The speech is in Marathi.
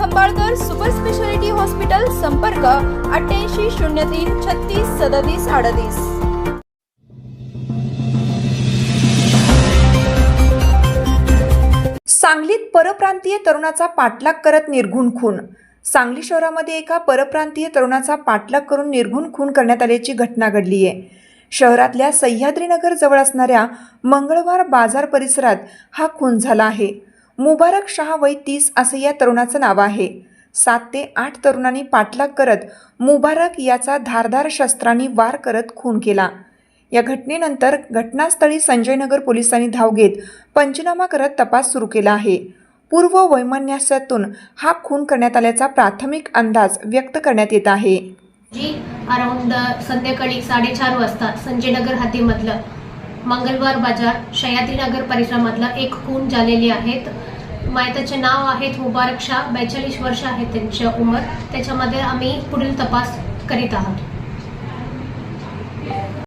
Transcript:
खंबाळकर सुपर स्पेशालिटी हॉस्पिटल संपर्क अठ्ठ्याऐंशी शून्य तीन छत्तीस सदतीस अडतीस. सांगलीत परप्रांतीय तरुणाचा पाठलाग करत निर्घुण खून. सांगली शहरामध्ये एका परप्रांतीय तरुणाचा पाठलाग करून निर्घुण खून करण्यात आल्याची घटना घडली आहे. शहरातल्या सह्याद्रीनगर जवळ असणाऱ्या मंगळवार बाजार परिसरात हा खून झाला आहे. मुबारक शहा वय तीस असे या तरुणाचं नाव आहे. सात ते आठ तरुणांनी पाठलाग करत मुबारक याचा धारदार शस्त्रांनी वार करत खून केला. या घटनेनंतर घटनास्थळी संजयनगर पोलिसांनी धाव घेत पंचनामा करत तपास सुरू केला आहे. पूर्व वैमन्यासातून हा खून करण्यात आल्याचा प्राथमिक अंदाज व्यक्त करण्यात येत आहे. जी अराऊंड संध्याकाळी साडेचार वाजता संजयनगर हद्दीमधलं मंगळवार बाजार शयाद्रीनगर परिसरामधला एक खून झालेली आहेत. मायताचे नाव आहेत मुबारक शाह बेचाळीस वर्ष आहे त्यांच्या उमर. त्याच्यामध्ये आम्ही पुढील तपास करीत आहोत.